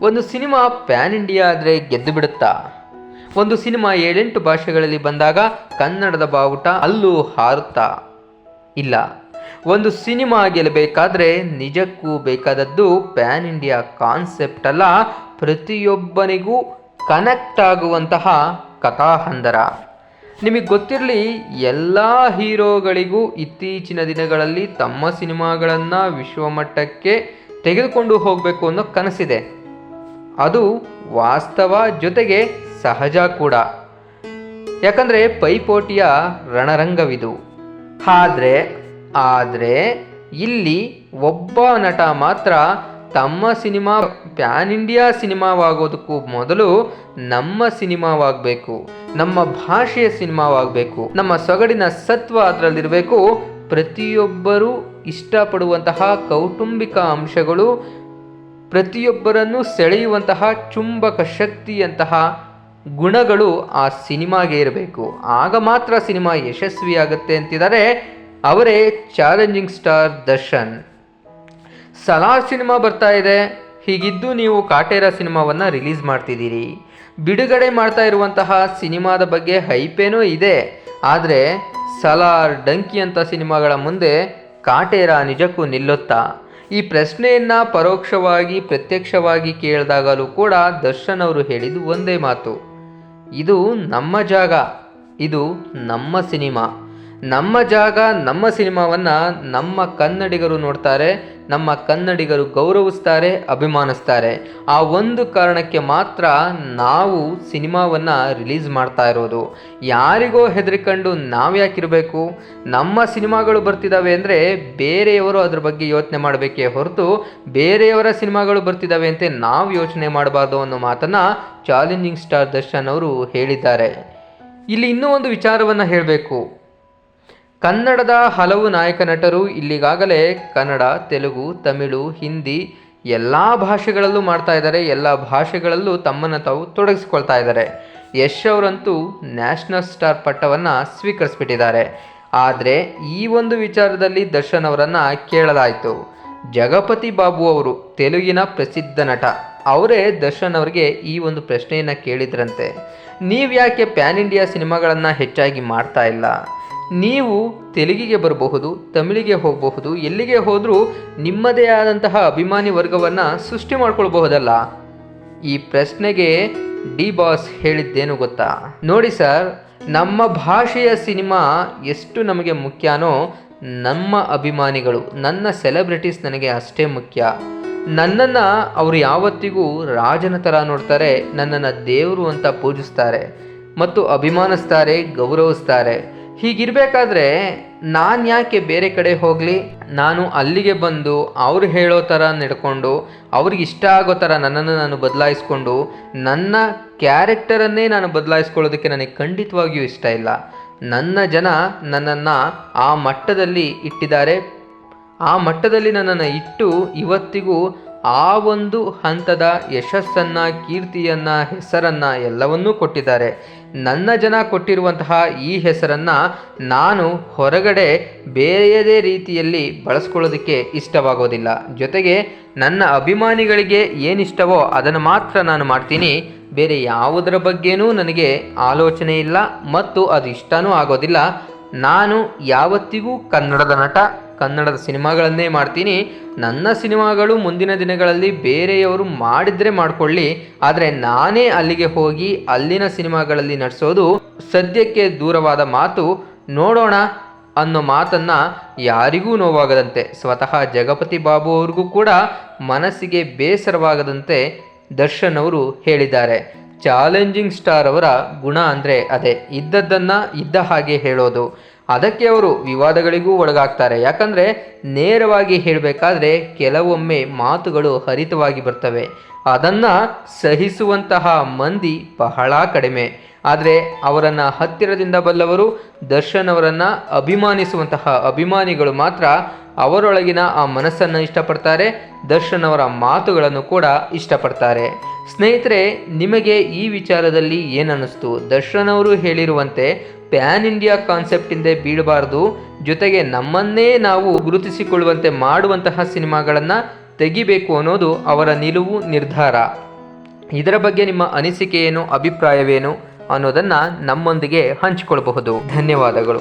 ಒಂದು cinema PAN India ಆದರೆ ಗೆದ್ದು ಬಿಡುತ್ತಾ? ಒಂದು ಸಿನಿಮಾ ಏಳೆಂಟು ಭಾಷೆಗಳಲ್ಲಿ ಬಂದಾಗ ಕನ್ನಡದ ಬಾವುಟ ಅಲ್ಲೂ ಹಾರುತ್ತಾ? ಇಲ್ಲ. ಒಂದು ಸಿನಿಮಾ ಗೆಲ್ಲಬೇಕಾದ್ರೆ ನಿಜಕ್ಕೂ ಬೇಕಾದದ್ದು ಪ್ಯಾನ್ ಇಂಡಿಯಾ ಕಾನ್ಸೆಪ್ಟ್ ಅಲ್ಲ, ಪ್ರತಿಯೊಬ್ಬನಿಗೂ ಕನೆಕ್ಟ್ ಆಗುವಂತಹ ಕಥಾಹಂದರ. ನಿಮಗೆ ಗೊತ್ತಿರಲಿ, ಎಲ್ಲ ಹೀರೋಗಳಿಗೂ ಇತ್ತೀಚಿನ ದಿನಗಳಲ್ಲಿ ತಮ್ಮ ಸಿನಿಮಾಗಳನ್ನು ವಿಶ್ವಮಟ್ಟಕ್ಕೆ ತೆಗೆದುಕೊಂಡು ಹೋಗಬೇಕು ಅನ್ನೋ ಕನಸಿದೆ. ಅದು ವಾಸ್ತವ ಜೊತೆಗೆ ಸಹಜ ಕೂಡ. ಯಾಕಂದರೆ ಪೈಪೋಟಿಯ ರಣರಂಗವಿದು. ಆದರೆ ಆದರೆ ಇಲ್ಲಿ ಒಬ್ಬ ನಟ ಮಾತ್ರ ತಮ್ಮ ಸಿನಿಮಾ, ಪ್ಯಾನ್ ಇಂಡಿಯಾ ಸಿನಿಮಾವಾಗೋದಕ್ಕೂ ಮೊದಲು ನಮ್ಮ ಸಿನಿಮಾವಾಗಬೇಕು, ನಮ್ಮ ಭಾಷೆಯ ಸಿನಿಮಾವಾಗಬೇಕು, ನಮ್ಮ ಸೊಗಡಿನ ಸತ್ವ ಅದರಲ್ಲಿರಬೇಕು. ಪ್ರತಿಯೊಬ್ಬರೂ ಇಷ್ಟಪಡುವಂತಹ ಕೌಟುಂಬಿಕ ಅಂಶಗಳು ಪ್ರತಿಯೊಬ್ಬರನ್ನು ಸೆಳೆಯುವಂತಹ ಚುಂಬಕ ಶಕ್ತಿಯಂತಹ ಗುಣಗಳು ಆ ಸಿನಿಮಾಗೆ ಇರಬೇಕು. ಆಗ ಮಾತ್ರ ಸಿನಿಮಾ ಯಶಸ್ವಿಯಾಗುತ್ತೆ ಅಂತಿದ್ದಾರೆ ಅವರೇ challenging star Darshan. Salaar cinema ಬರ್ತಾ ಇದೆ. ಹೀಗಿದ್ದು ನೀವು ಕಾಟೇರ ಸಿನಿಮಾವನ್ನು ರಿಲೀಸ್ ಮಾಡ್ತಿದ್ದೀರಿ. ಬಿಡುಗಡೆ ಮಾಡ್ತಾ ಇರುವಂತಹ ಸಿನಿಮಾದ ಬಗ್ಗೆ ಹೈಪೇನೂ ಇದೆ. ಆದರೆ ಸಲಾರ್ ಡಂಕಿ ಅಂತ ಸಿನಿಮಾಗಳ ಮುಂದೆ ಕಾಟೇರ ನಿಜಕ್ಕೂ ನಿಲ್ಲುತ್ತಾ? ಈ ಪ್ರಶ್ನೆಯನ್ನು ಪರೋಕ್ಷವಾಗಿ, ಪ್ರತ್ಯಕ್ಷವಾಗಿ ಕೇಳಿದಾಗಲೂ ಕೂಡ ದರ್ಶನ್ ಅವರು ಹೇಳಿದ್ದು ಒಂದೇ ಮಾತು. ಇದು ನಮ್ಮ ಜಾಗ, ಇದು ನಮ್ಮ ಸಿನಿಮಾ. ನಮ್ಮ ಜಾಗ, ನಮ್ಮ ಸಿನಿಮಾವನ್ನು ನಮ್ಮ ಕನ್ನಡಿಗರು ನೋಡ್ತಾರೆ, ನಮ್ಮ ಕನ್ನಡಿಗರು ಗೌರವಿಸ್ತಾರೆ, ಅಭಿಮಾನಿಸ್ತಾರೆ. ಆ ಒಂದು ಕಾರಣಕ್ಕೆ ಮಾತ್ರ ನಾವು ಸಿನಿಮಾವನ್ನು ರಿಲೀಸ್ ಮಾಡ್ತಾ ಇರೋದು. ಯಾರಿಗೋ ಹೆದರಿಕೊಂಡು ನಾವ್ಯಾಕಿರಬೇಕು ನಮ್ಮ ಸಿನಿಮಾಗಳು ಬರ್ತಿದ್ದಾವೆ ಅಂದರೆ ಬೇರೆಯವರು ಅದ್ರ ಬಗ್ಗೆ ಯೋಚನೆ ಮಾಡಬೇಕೇ ಹೊರತು ಬೇರೆಯವರ ಸಿನಿಮಾಗಳು ಬರ್ತಿದ್ದಾವೆ ಅಂತ ನಾವು ಯೋಚನೆ ಮಾಡಬಾರ್ದು ಅನ್ನೋ ಮಾತನ್ನು ಚಾಲೆಂಜಿಂಗ್ ಸ್ಟಾರ್ ದರ್ಶನ್ ಅವರು ಹೇಳಿದ್ದಾರೆ. ಇಲ್ಲಿ ಇನ್ನೂ ಒಂದು ವಿಚಾರವನ್ನು ಹೇಳಬೇಕು. ಕನ್ನಡದ ಹಲವು ನಾಯಕ ನಟರು ಇಲ್ಲಿಗಾಗಲೇ ಕನ್ನಡ, ತೆಲುಗು, ತಮಿಳು, ಹಿಂದಿ ಎಲ್ಲ ಭಾಷೆಗಳಲ್ಲೂ ಮಾಡ್ತಾ ಇದ್ದಾರೆ. ಎಲ್ಲ ಭಾಷೆಗಳಲ್ಲೂ ತಮ್ಮನ್ನು ತಾವು ತೊಡಗಿಸ್ಕೊಳ್ತಾ ಇದ್ದಾರೆ. ಯಶ್ ಅವರಂತೂ ನ್ಯಾಷನಲ್ ಸ್ಟಾರ್ ಪಟ್ಟವನ್ನು ಸ್ವೀಕರಿಸ್ಬಿಟ್ಟಿದ್ದಾರೆ. ಆದರೆ ಈ ಒಂದು ವಿಚಾರದಲ್ಲಿ ದರ್ಶನ್ ಅವರನ್ನು ಕೇಳಲಾಯಿತು. ಜಗಪತಿ ಬಾಬು ಅವರು ತೆಲುಗಿನ ಪ್ರಸಿದ್ಧ ನಟ. ಅವರೇ ದರ್ಶನ್ ಅವರಿಗೆ ಈ ಒಂದು ಪ್ರಶ್ನೆಯನ್ನು ಕೇಳಿದ್ರಂತೆ. ನೀವು ಯಾಕೆ ಪ್ಯಾನ್ ಇಂಡಿಯಾ ಸಿನಿಮಾಗಳನ್ನು ಹೆಚ್ಚಾಗಿ ಮಾಡ್ತಾ ಇಲ್ಲ? ನೀವು ತೆಲುಗಿಗೆ ಬರಬಹುದು, ತಮಿಳಿಗೆ ಹೋಗಬಹುದು, ಎಲ್ಲಿಗೆ ಹೋದರೂ ನಿಮ್ಮದೇ ಆದಂತಹ ಅಭಿಮಾನಿ ವರ್ಗವನ್ನು ಸೃಷ್ಟಿ ಮಾಡ್ಕೊಳ್ಬಹುದಲ್ಲ? ಈ ಪ್ರಶ್ನೆಗೆ ಡಿ ಬಾಸ್ ಹೇಳಿದ್ದೇನು ಗೊತ್ತಾ? ನೋಡಿ ಸರ್, ನಮ್ಮ ಭಾಷೆಯ ಸಿನಿಮಾ ಎಷ್ಟು ನಮಗೆ ಮುಖ್ಯನೋ ನಮ್ಮ ಅಭಿಮಾನಿಗಳು, ನನ್ನ ಸೆಲೆಬ್ರಿಟೀಸ್ ನನಗೆ ಅಷ್ಟೇ ಮುಖ್ಯ. ನನ್ನನ್ನು ಅವರು ಯಾವತ್ತಿಗೂ ರಾಜನ ಥರ ನೋಡ್ತಾರೆ, ನನ್ನನ್ನು ದೇವರು ಅಂತ ಪೂಜಿಸ್ತಾರೆ ಮತ್ತು ಅಭಿಮಾನಿಸ್ತಾರೆ, ಗೌರವಿಸ್ತಾರೆ. ಹೀಗಿರಬೇಕಾದ್ರೆ ನಾನು ಯಾಕೆ ಬೇರೆ ಕಡೆ ಹೋಗಲಿ? ನಾನು ಅಲ್ಲಿಗೆ ಬಂದು ಅವ್ರು ಹೇಳೋ ಥರ ನಡ್ಕೊಂಡು, ಅವ್ರಿಗೆ ಇಷ್ಟ ಆಗೋ ಥರ ನನ್ನನ್ನು ನಾನು ಬದಲಾಯಿಸ್ಕೊಂಡು, ನನ್ನ ಕ್ಯಾರೆಕ್ಟರನ್ನೇ ನಾನು ಬದಲಾಯಿಸ್ಕೊಳ್ಳೋದಕ್ಕೆ ನನಗೆ ಖಂಡಿತವಾಗಿಯೂ ಇಷ್ಟ ಇಲ್ಲ. ನನ್ನ ಜನ ನನ್ನನ್ನು ಆ ಮಟ್ಟದಲ್ಲಿ ಇಟ್ಟಿದ್ದಾರೆ. ಆ ಮಟ್ಟದಲ್ಲಿ ನನ್ನನ್ನು ಇಟ್ಟು ಇವತ್ತಿಗೂ ಆ ಒಂದು ಹಂತದ ಯಶಸ್ಸನ್ನು, ಕೀರ್ತಿಯನ್ನು, ಹೆಸರನ್ನು ಎಲ್ಲವನ್ನೂ ಕೊಟ್ಟಿದ್ದಾರೆ. ನನ್ನ ಜನ ಕೊಟ್ಟಿರುವಂತಹ ಈ ಹೆಸರನ್ನು ನಾನು ಹೊರಗಡೆ ಬೇರೆಯದೇ ರೀತಿಯಲ್ಲಿ ಬಳಸ್ಕೊಳ್ಳೋದಕ್ಕೆ ಇಷ್ಟವಾಗೋದಿಲ್ಲ. ಜೊತೆಗೆ ನನ್ನ ಅಭಿಮಾನಿಗಳಿಗೆ ಏನಿಷ್ಟವೋ ಅದನ್ನು ಮಾತ್ರ ನಾನು ಮಾಡ್ತೀನಿ. ಬೇರೆ ಯಾವುದರ ಬಗ್ಗೆನೂ ನನಗೆ ಆಲೋಚನೆ ಇಲ್ಲ ಮತ್ತು ಅದು ಇಷ್ಟನೂ ಆಗೋದಿಲ್ಲ. ನಾನು ಯಾವತ್ತಿಗೂ ಕನ್ನಡದ ನಟ ಕನ್ನಡದ ಸಿನಿಮಾಗಳನ್ನೇ ಮಾಡ್ತೀನಿ. ನನ್ನ ಸಿನಿಮಾಗಳು ಮುಂದಿನ ದಿನಗಳಲ್ಲಿ ಬೇರೆಯವರು ಮಾಡಿದರೆ ಮಾಡಿಕೊಳ್ಳಿ. ಆದರೆ ನಾನೇ ಅಲ್ಲಿಗೆ ಹೋಗಿ ಅಲ್ಲಿನ ಸಿನಿಮಾಗಳಲ್ಲಿ ನಡೆಸೋದು ಸದ್ಯಕ್ಕೆ ದೂರವಾದ ಮಾತು. ನೋಡೋಣ ಅನ್ನೋ ಮಾತನ್ನು ಯಾರಿಗೂ ನೋವಾಗದಂತೆ, ಸ್ವತಃ ಜಗಪತಿ ಬಾಬು ಅವ್ರಿಗೂ ಕೂಡ ಮನಸ್ಸಿಗೆ ಬೇಸರವಾಗದಂತೆ ದರ್ಶನ್ ಅವರು ಹೇಳಿದ್ದಾರೆ. ಚಾಲೆಂಜಿಂಗ್ ಸ್ಟಾರ್ ಅವರ ಗುಣ ಅಂದರೆ ಅದೇ, ಇದ್ದದ್ದನ್ನು ಇದ್ದ ಹಾಗೆ ಹೇಳೋದು. ಅದಕ್ಕೆ ಅವರು ವಿವಾದಗಳಿಗೂ ಒಳಗಾಗ್ತಾರೆ. ಯಾಕಂದರೆ ನೇರವಾಗಿ ಹೇಳಬೇಕಾದ್ರೆ ಕೆಲವೊಮ್ಮೆ ಮಾತುಗಳು ಹರಿತವಾಗಿ ಬರ್ತವೆ. ಅದನ್ನು ಸಹಿಸುವಂತಹ ಮಂದಿ ಬಹಳ ಕಡಿಮೆ. ಆದರೆ ಅವರನ್ನು ಹತ್ತಿರದಿಂದ ಬಲ್ಲವರು ದರ್ಶನ್ ಅವರನ್ನು ಅಭಿಮಾನಿಸುವಂತಹ ಅಭಿಮಾನಿಗಳು ಮಾತ್ರ ಅವರೊಳಗಿನ ಆ ಮನಸ್ಸನ್ನು ಇಷ್ಟಪಡ್ತಾರೆ ದರ್ಶನ್ ಅವರ ಮಾತುಗಳನ್ನು ಕೂಡ ಇಷ್ಟಪಡ್ತಾರೆ. ಸ್ನೇಹಿತರೆ, ನಿಮಗೆ ಈ ವಿಚಾರದಲ್ಲಿ ಏನನ್ನಿಸ್ತು? ದರ್ಶನ್ ಅವರು ಹೇಳಿರುವಂತೆ ಪ್ಯಾನ್ ಇಂಡಿಯಾ ಕಾನ್ಸೆಪ್ಟ್ ಹಿಂದೆ ಬೀಳಬಾರ್ದು. ಜೊತೆಗೆ ನಮ್ಮನ್ನೇ ನಾವು ಗುರುತಿಸಿಕೊಳ್ಳುವಂತೆ ಮಾಡುವಂತಹ ಸಿನಿಮಾಗಳನ್ನು ತೆಗಿಬೇಕು ಅನ್ನೋದು ಅವರ ನಿಲುವು ನಿರ್ಧಾರ. ಇದರ ಬಗ್ಗೆ ನಿಮ್ಮ ಅನಿಸಿಕೆ ಏನು ಅಭಿಪ್ರಾಯವೇನು? ಅನ್ನೋದನ್ನು ನಮ್ಮೊಂದಿಗೆ ಹಂಚಿಕೊಳ್ಳಬಹುದು. ಧನ್ಯವಾದಗಳು.